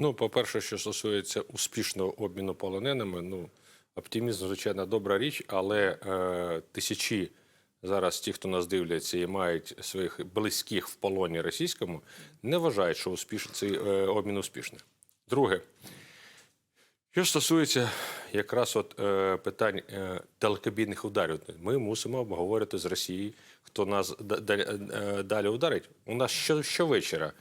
Ну, по-перше, що стосується успішного обміну полоненими, ну, оптимізм, звичайно, добра річ, але е, тисячі зараз ті, хто нас дивляться і мають своїх близьких в полоні російському, не вважають, що успіш... цей е, обмін успішний. Друге, що стосується якраз от, е, питань е, далекобійних ударів, ми мусимо обговорити з Росією, хто нас е, далі ударить. У нас що, щовечора,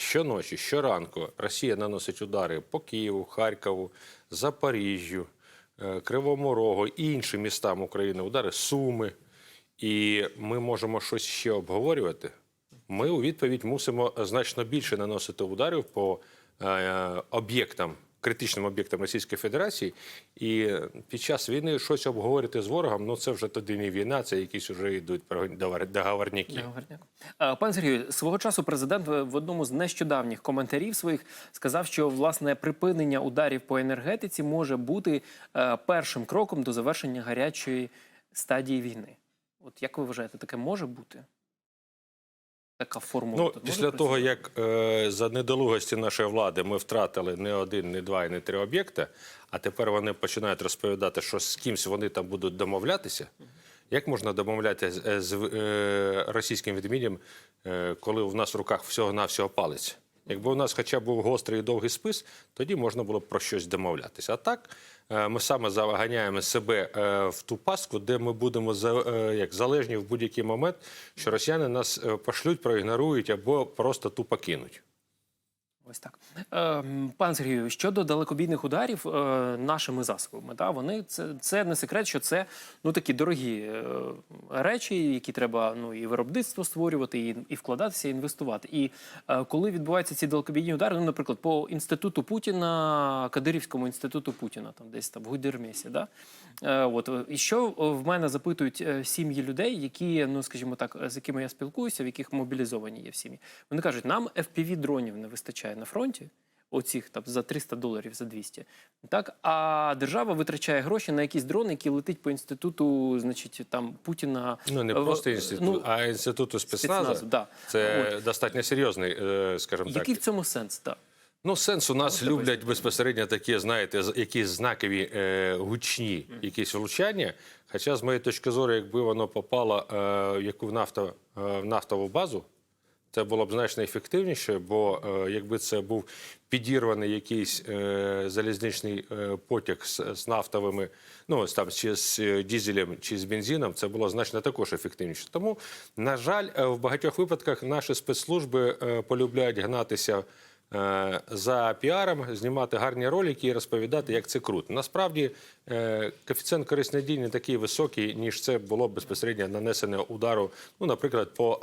щоночі, щоранку Росія наносить удари по Києву, Харкову, Запоріжжю, е, Кривому Рогу і іншим містам України, удари Суми. І ми можемо щось ще обговорювати. Ми у відповідь мусимо значно більше наносити ударів по е, об'єктам, критичним об'єктам Російської Федерації. І під час війни щось обговорити з ворогом, ну це вже тоді не війна, це якісь вже йдуть договор- договорняки. Пан Сергію, свого часу президент в в одному з нещодавніх коментарів своїх сказав, що власне припинення ударів по енергетиці може бути е, першим кроком до завершення гарячої стадії війни. От як ви вважаєте, таке може бути? Така формула. Ну, після того, як е, за недолугості нашої влади ми втратили не один, не два і не три об'єкти, а тепер вони починають розповідати, що з кимсь вони там будуть домовлятися. Як можна домовлятися з, з е, російським відмінням, е, коли в нас в руках всього-навсього палець? Якби у нас хоча б був гострий і довгий спис, тоді можна було б про щось домовлятися. А так е, ми саме заганяємо себе е, в ту паску, де ми будемо е, як залежні в будь-який момент, що росіяни нас пошлють, проігнорують або просто тупо кинуть. Ось так. Е, м, пан Сергію, щодо далекобійних ударів е, нашими засобами, да, вони це, це не секрет, що це ну такі дорогі е, речі, які треба ну і виробництво створювати, і, і вкладатися, і інвестувати. І е, коли відбуваються ці далекобійні удари, ну, наприклад, по інституту Путіна, Кадирівському інституту Путіна, там десь там в Гудермесі, да? От і що в мене запитують сім'ї людей, які, ну скажімо так, з якими я спілкуюся, в яких мобілізовані є в сім'ї. Вони кажуть, нам fpv дронів не вистачає на фронті. Оцих там за 300 доларів, за 200. Так, а держава витрачає гроші на якісь дрони, які летить по інституту, значить, там Путіна. Ну не е, просто інститут, ну, а інституту спецназу. спецназу, да. Це достатньо серйозний, е, скажімо так. Який в цьому сенс? Так. Ну, сенс у нас люблять безпосередньо такі, знаєте, якісь знакові е, гучні якісь влучання. Хоча, з моєї точки зору, якби воно попало е, яку в, нафто, е, в нафтову базу, це було б значно ефективніше, бо е, якби це був підірваний якийсь е, залізничний е, потяг з, з нафтовими, ну там чи з дізелем, чи з бензином, це було значно також ефективніше. Тому, на жаль, в багатьох випадках наші спецслужби полюбляють гнатися. За піаром знімати гарні ролики і розповідати, як це круто. Насправді коефіцієнт корисної дії не такий високий, ніж це було безпосередньо нанесене удару, ну, наприклад, по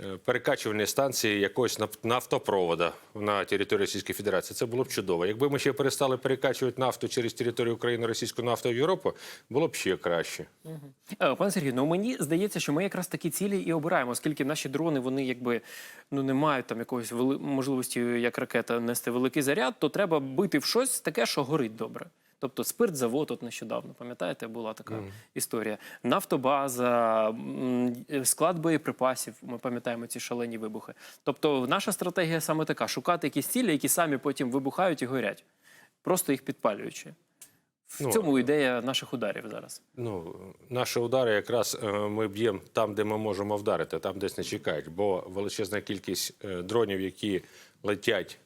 е, е, станції якогось наф- нафтопровода на території Російської Федерації. Це було б чудово. Якби ми ще перестали перекачувати нафту через територію України, російську нафту в Європу, було б ще краще. Е, Пане Сергію, ну мені здається, що ми якраз такі цілі і обираємо, оскільки наші дрони вони якби ну не мають там якоїсь вели... можливості, як ракета, нести великий заряд, то треба бити в щось таке, що горить добре. Тобто спиртзавод, от нещодавно, пам'ятаєте, була така історія. Нафтобаза, склад боєприпасів. Ми пам'ятаємо ці шалені вибухи. Тобто, наша стратегія саме така: шукати якісь цілі, які самі потім вибухають і горять, просто їх підпалюючи. В Ну, цьому ідея наших ударів зараз. Ну, наші удари якраз е, ми б'ємо там, де ми можемо вдарити, там десь не чекають. Бо величезна кількість е, дронів, які летять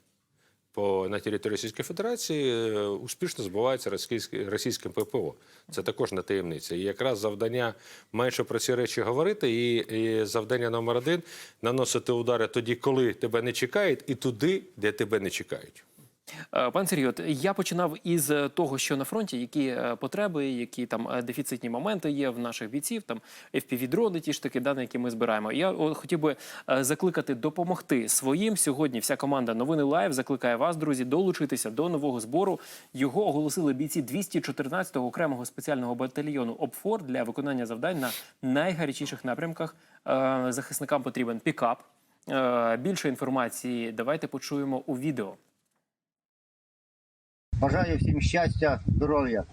по на території Російської Федерації, е, успішно збувається російським, російським ППО. Це також не таємниця. І якраз завдання менше про ці речі говорити, і, і завдання номер один наносити удари тоді, коли тебе не чекають, і туди, де тебе не чекають. Е, Пан Сергій, я починав із е, того, що на фронті, які е, потреби, які там дефіцитні моменти є в наших бійців, там FPV-дрони, ті ж таки, да, на які ми збираємо. Я хотів би закликати допомогти своїм. Сьогодні вся команда Новини Лайв закликає вас, друзі, долучитися до нового збору. Його оголосили бійці 214-го окремого спеціального батальйону ОПФОР для виконання завдань на найгарячіших напрямках. Захисникам потрібен пікап. Більше інформації давайте почуємо у відео. Бажаю всім щастя, здоров'я,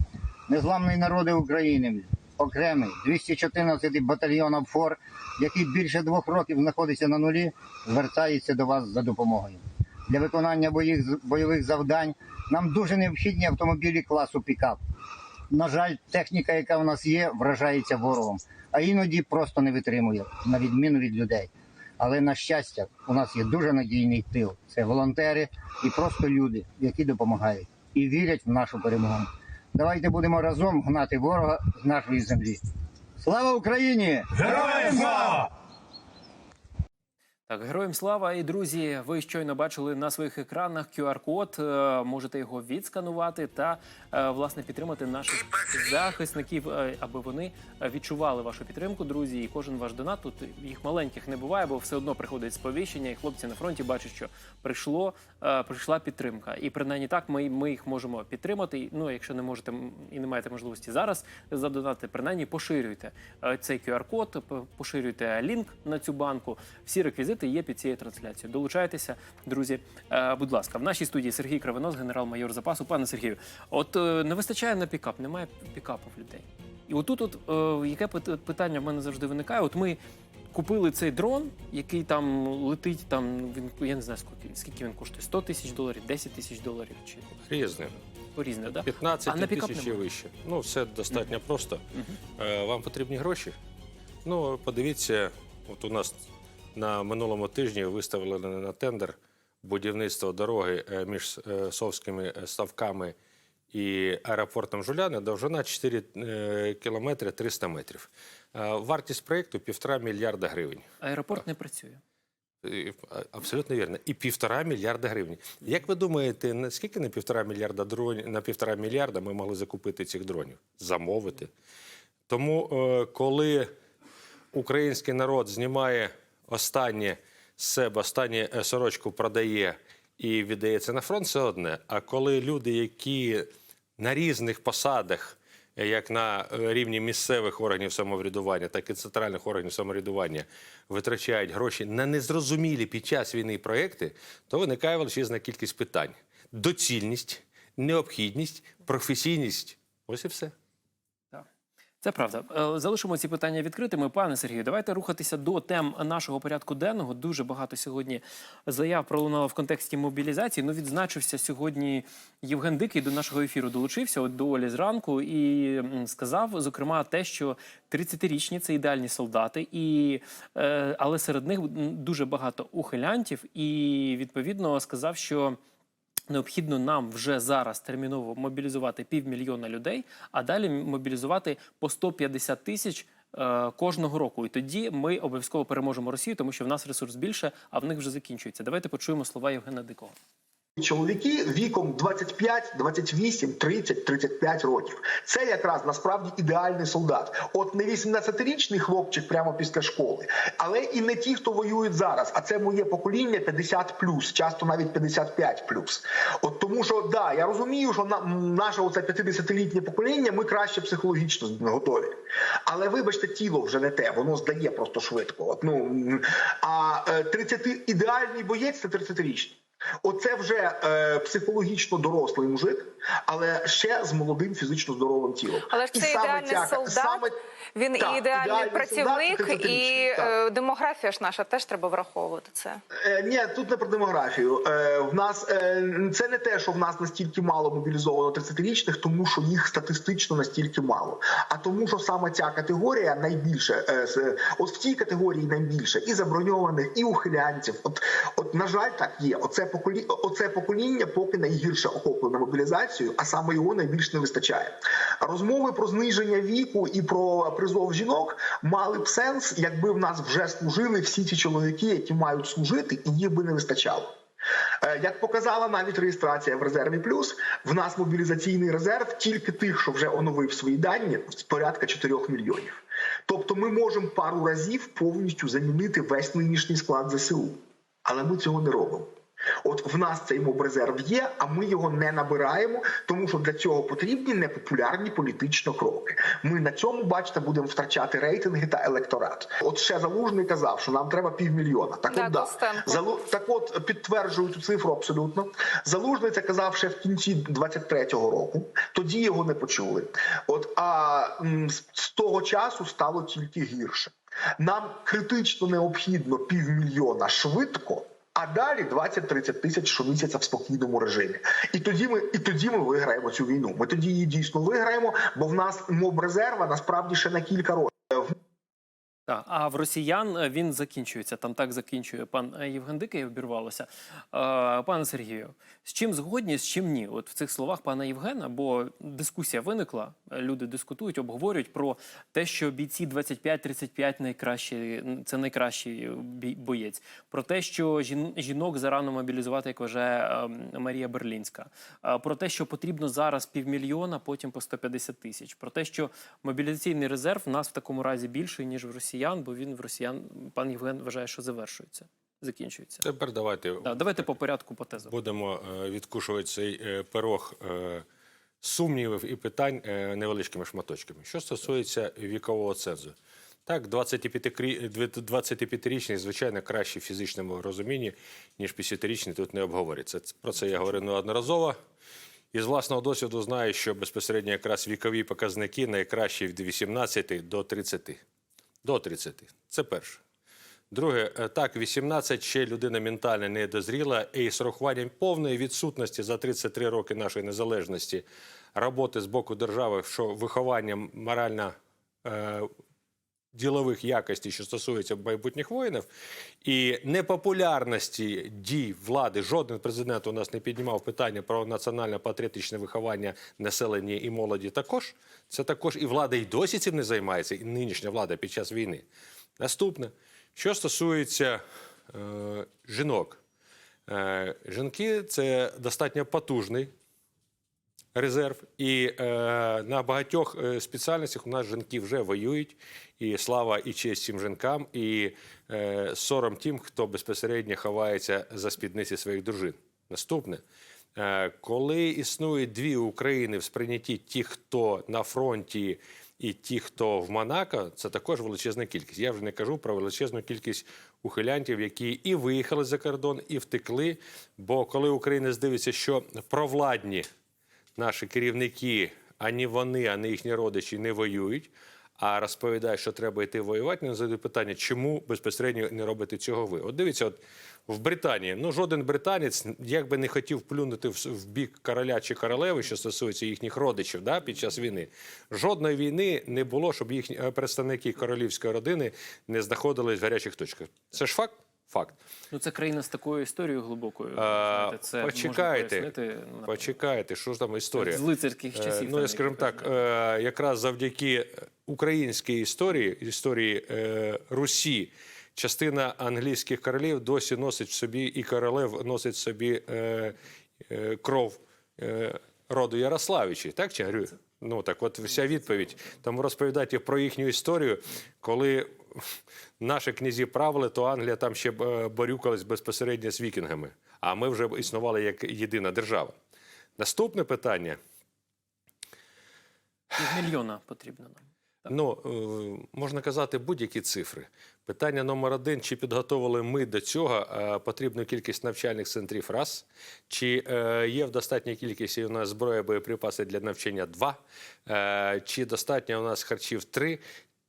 незламної народи України, окремий 214 батальйон ОПФОР, який більше двох років знаходиться на нулі, звертається до вас за допомогою. для виконання бойових завдань. Нам дуже необхідні автомобілі класу пікап. На жаль, техніка, яка в нас є, вражається ворогом, а іноді просто не витримує, на відміну від людей. Але на щастя, у нас є дуже надійний тил. Це волонтери і просто люди, які допомагають і вірять в нашу перемогу. Давайте будемо разом гнати ворога з нашої землі. Слава Україні! Героям слава! Так, героям слава і друзі, ви щойно бачили на своїх екранах QR-код. е, Можете його відсканувати та е, власне підтримати наших захисників, е, аби вони відчували вашу підтримку, друзі. І кожен ваш донат тут їх маленьких не буває, бо все одно приходить сповіщення, і хлопці на фронті бачать, що прийшло, прийшла підтримка. І принаймні так ми, ми їх можемо підтримати. Ну, якщо не можете і не маєте можливості зараз задонати, принаймні поширюйте цей QR-код, поширюйте лінк на цю банку. Всі реквізити є під цією трансляцією. Долучайтеся, друзі. Е, Будь ласка, в нашій студії Сергій Кравинос, генерал-майор запасу. Пане Сергію, от е, не вистачає на пікап, немає пікапу в людей. І отут, от е, яке пит- питання в мене завжди виникає? От ми купили цей дрон, який там летить, там він я не знаю скільки, скільки він коштує 100 тисяч доларів, 10 тисяч доларів чи Різне. по-різне, да? 15 А тисяч і вище. Ну, все достатньо просто. Е, Вам потрібні гроші? Ну, подивіться, от у нас на минулому тижні виставили на тендер будівництво дороги е, між е, Совськими е, ставками і аеропортом Жуляни довжина 4 е, кілометри 300 метрів. Вартість проєкту півтора мільярда гривень. Аеропорт не працює. Абсолютно вірно. І півтора мільярда гривень. Як ви думаєте, наскільки на півтора мільярда дронів на півтора мільярда ми могли закупити цих дронів? Замовити? Тому, коли український народ знімає останнє себе, останнє е, сорочку продає і віддається на фронт, це одне. А коли люди, які на різних посадах, е, як на е, рівні місцевих органів самоврядування, так і центральних органів самоврядування, витрачають гроші на незрозумілі під час війни проекти, то виникає величезна кількість питань: доцільність, необхідність, професійність. Ось і все. Це правда. Е, Залишимо ці питання відкритими. Пане Сергію, давайте рухатися до тем нашого порядку денного. Дуже багато сьогодні заяв пролунало в контексті мобілізації. Ну, відзначився сьогодні Євген Дикий до нашого ефіру долучився от до Олі зранку і сказав, зокрема, те, що 30-річні це ідеальні солдати, і, е, але серед них дуже багато ухилянтів, і відповідно сказав, що. Необхідно нам вже зараз терміново мобілізувати півмільйона людей, а далі мобілізувати по 150 тисяч е, кожного року. І тоді ми обов'язково переможемо Росію, тому що в нас ресурс більше, а в них вже закінчується. Давайте почуємо слова Євгена Дикого. Чоловіки віком 25, 28, 30, 35 років. Це якраз насправді ідеальний солдат. От не 18-річний хлопчик прямо після школи, але і не ті, хто воюють зараз. А це моє покоління 50 часто навіть 55 От тому, що да, я розумію, що на наше оце 50-літнє покоління ми краще психологічно готові. Але вибачте, тіло вже не те, воно здає просто швидко. От, ну а е, 30 ідеальний боєць це 30-річний. Оце вже е, психологічно дорослий мужик, але ще з молодим фізично здоровим тілом. Але ж це саме ідеальний ця- солдат. саме- Він Так, і ідеальний ідеальний працівник, солдат, і 30-річний, так. е, демографія ж наша теж треба враховувати це. Е, ні, тут не про демографію. Е, в нас е, це не те, що в нас настільки мало мобілізовано 30-річних, тому що їх статистично настільки мало. А тому, що саме ця категорія найбільше е, от в цій категорії найбільше і заброньованих, і ухилянців. От, от на жаль, так є. Оце покоління, оце покоління поки найгірше охоплене мобілізацією, а саме його найбільш не вистачає. Розмови про зниження віку і про призов жінок мали б сенс, якби в нас вже служили всі ті чоловіки, які мають служити, і їх би не вистачало. Е, Як показала навіть реєстрація в резерві плюс, в нас мобілізаційний резерв тільки тих, що вже оновив свої дані, з порядка 4 мільйонів. Тобто, ми можемо пару разів повністю замінити весь нинішній склад ЗСУ, але ми цього не робимо. От в нас цей мобрезерв є, а ми його не набираємо, тому що для цього потрібні непопулярні політично кроки. Ми на цьому, бачите, будемо втрачати рейтинги та електорат. От ще залужний казав, що нам треба півмільйона. Так Да, от да. Залу... так от підтверджую цю цифру абсолютно. Залужний це казав ще в кінці 23-го року. Тоді його не почули. От а м, з- з того часу стало тільки гірше. Нам критично необхідно півмільйона швидко. А далі 20-30 тисяч щомісяця в спокійному режимі. І тоді ми і тоді ми виграємо цю війну. Ми тоді її дійсно виграємо, бо в нас моб резерва насправді ще на кілька років. Так, а в росіян е, він закінчується. Там так закінчує пан Євген Дикий, обірвалося. Е, пане Сергію, з чим згодні, з чим ні? От в цих словах пана Євгена, бо дискусія виникла. е, Люди дискутують, обговорюють про те, що бійці 25-35 найкращі, це найкращий боєць. Про те, що жінок зарано мобілізувати, як вважає е, Марія Берлінська. Про те, що потрібно зараз півмільйона, потім по 150 тисяч. Про те, що мобілізаційний резерв в нас в такому разі більший, ніж в росіян, бо він в росіян, пан Євген вважає, що завершується, закінчується. Тепер давайте Да, давайте по порядку по тезам. будемо е, відкушувати цей е, пирог е, сумнівів і питань невеличкими шматочками. Що стосується вікового цензу. Так, 25-крі- 25-річний, звичайно, краще в фізичному розумінні, ніж 50-річний, тут не обговорюється. Про це я говорив неодноразово. І з власного досвіду знаю, що безпосередньо якраз вікові показники найкращі від 18 до 30. До 30. Це перше. Друге, е, так, 18 ще людина ментально не дозріла, і з урахуванням повної відсутності за 33 роки нашої незалежності роботи з боку держави, що виховання морально е, ділових якостей, що стосується майбутніх воїнів, і непопулярності дій влади, жоден президент у нас не піднімав питання про національно-патріотичне виховання населення і молоді. Також це також і влада і досі цим не займається, і нинішня влада під час війни. Наступне, що стосується е, жінок, е, жінки це достатньо потужний резерв, і е, на багатьох е, спеціальностях у нас жінки вже воюють. І слава і честь цим жінкам, і е, сором тим, хто безпосередньо ховається за спідниці своїх дружин. Наступне. Е, Коли існують дві України в сприйнятті ті, хто на фронті, і ті, хто в Монако, це також величезна кількість. Я вже не кажу про величезну кількість ухилянтів, які і виїхали за кордон, і втекли. Бо коли Україна здивиться, що провладні наші керівники, ані вони, ані їхні родичі не воюють, а розповідають, що треба йти воювати, не задають питання, чому безпосередньо не робите цього ви. От дивіться, от в Британії, ну жоден британець, як би не хотів плюнути в, в бік короля чи королеви, що стосується їхніх родичів да, під час війни. Жодної війни не було, щоб їхні е, представники королівської родини не знаходились в гарячих точках. Це ж факт? Факт. Ну це країна з такою історією глибокою. А, знаєте, це почекайте, пояснити, почекайте, що ж там історія? З лицарських Е, часів. Ну, я скажімо так, е, якраз завдяки українській історії, історії е, Русі, частина англійських королів досі носить в собі, і королев носить в собі е, е, кров е, роду Ярославичі. Так чи? Ну так, от вся відповідь. Тому розповідати про їхню історію, коли наші князі правили, то Англія там ще е, борюкалась безпосередньо з вікінгами. А ми вже існували як єдина держава. Наступне питання. Півмільйона потрібно нам. Ну, е, можна казати будь-які цифри. Питання номер один: чи підготовили ми до цього е, потрібну кількість навчальних центрів? Раз. Чи є в достатній кількості у нас зброя боєприпаси для навчання? Два. Чи достатньо у нас харчів? Три.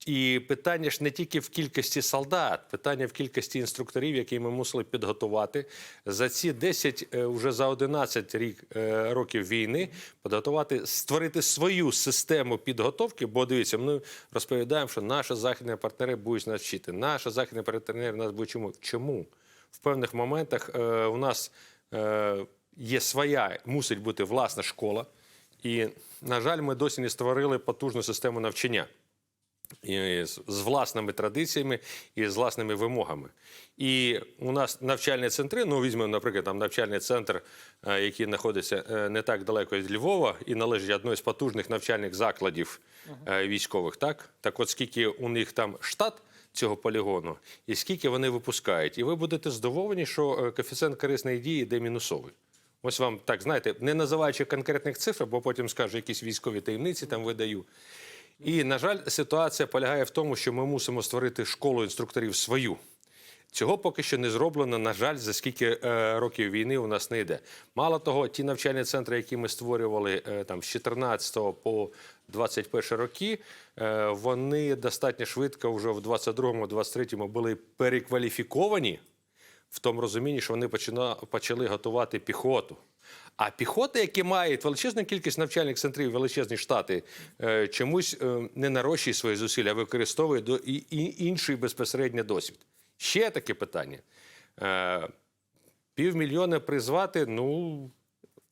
І питання ж не тільки в кількості солдат, питання в кількості інструкторів, які ми мусили підготувати за ці 10, е, вже за 11 рік, е, років війни, підготувати, створити свою систему підготовки. Бо дивіться, ми розповідаємо, що наші західні партнери будуть нас вчити. Наші західні партнери нас будуть чому? Чому? В певних моментах е, у нас є своя, мусить бути власна школа, і, на жаль, ми досі не створили потужну систему навчання і з власними традиціями і з власними вимогами. І у нас навчальні центри, ну візьмемо, наприклад, там навчальний центр, е, який знаходиться е, не так далеко від Львова і належить одної з потужних навчальних закладів е, військових. Так, так, от скільки у них там штат. Цього полігону, і скільки вони випускають, і ви будете здивовані, що коефіцієнт корисної дії йде мінусовий. Ось вам так знаєте, не називаючи конкретних цифр, бо потім скажу, якісь військові таємниці там видаю. І, на жаль, ситуація полягає в тому, що ми мусимо створити школу інструкторів свою. Цього поки що не зроблено, на жаль, за скільки е, років війни у нас не йде. Мало того, ті навчальні центри, які ми створювали е, там з 14 по 21 роки, е, вони достатньо швидко вже в 22-23 були перекваліфіковані в тому розумінні, що вони почина, почали готувати піхоту. А піхота, які мають величезну кількість навчальних центрів, величезні штати, е, чомусь е, не нарощує свої зусилля, а використовує до інший безпосередньо досвід. Ще таке питання. Е, півмільйона призвати, ну.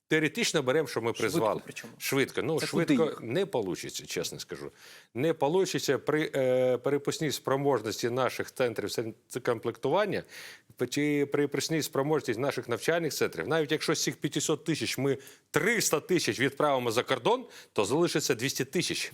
Теоретично беремо, що ми призвали. причому. Швидко. Ну, Це швидко куди не вийде, чесно скажу. Не вийде при е, перепускній спроможності наших центрів комплектування, чи перепускній спроможності наших навчальних центрів. Навіть якщо з цих 500 тисяч ми 300 тисяч відправимо за кордон, то залишиться 200 тисяч.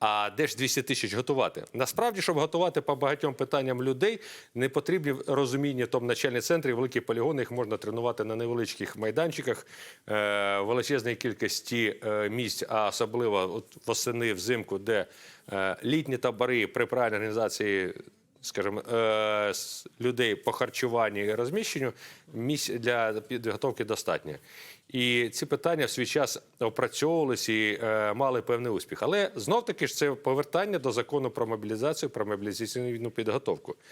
А де ж 200 тисяч готувати? Насправді, щоб готувати по багатьом питанням людей, не потрібні розуміння там начальні центри, великі полігони. Їх можна тренувати на невеличких майданчиках, е, величезній кількості е, місць, а особливо от восени взимку, де е, літні табори при правильній організації. Скажімо, е, людей по харчуванню і розміщенню місць для підготовки достатньо. І ці питання в свій час опрацьовувалися і е, мали певний успіх. Але знов таки ж це повертання до закону про мобілізацію, про мобілізаційну підготовку.